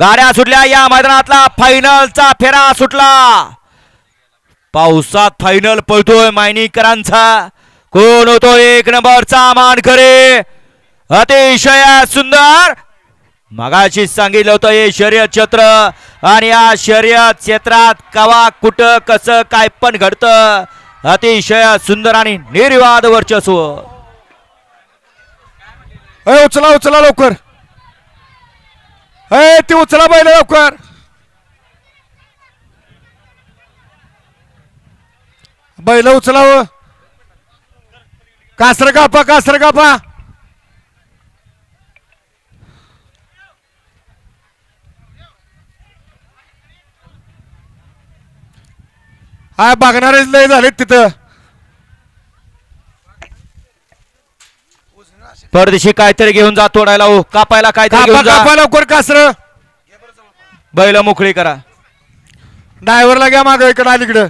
गाड्या सुटल्या या मैदानातला फायनलचा फेरा सुटला. पावसात फायनल पळतोय मायनीकरांचा. कोण होतो एक नंबरचा मानकरे? अतिशय सुंदर. मगाशीच सांगितलं होतं हे शर्यत क्षेत्र आणि या शर्यत क्षेत्रात कवा कुठं कसं काय पण घडतं. अतिशय सुंदर आणि निर्वाद वर्चस्व. उचला उचला लवकर. अय ती उचला बैल लवकर. बैल उचलाव. कासर कापा कासर कापा हा बघणारेच लय झालेत तिथं. परदेशी काहीतरी घेऊन जा तोडायला हो. कापायला काहीतरी कापा घेऊन जा. कापा लवकर कासर. बैल मोकळी करा. ड्रायव्हरला घ्या माग इकडं अलीकडं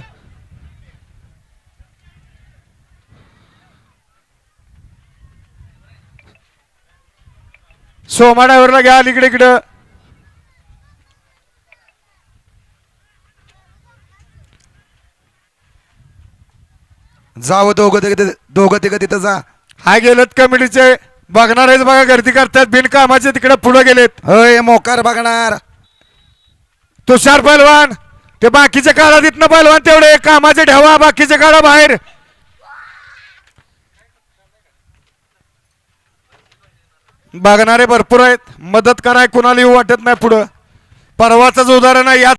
सोमा ड्रायव्हरला घ्या अलीकडे इकडं जावं दोघं तिघं दोघं तिघं तिथं जा. हा गेलेत कमिटीचे बघणार आहेत बघा गर्दी करतात बिनकामाचे तिकडे पुढे गेलेत. होय मोकार बघणार. तुषार पैलवान ते बाकीचे काढा तिथनं पैलवान तेवढे कामाचे ठेवा बाकीचे काढा बाहेर. बघणारे भरपूर आहेत. मदत कराय कुणाला येऊ वाटत नाही पुढं. परवाच उदाहरण आहे या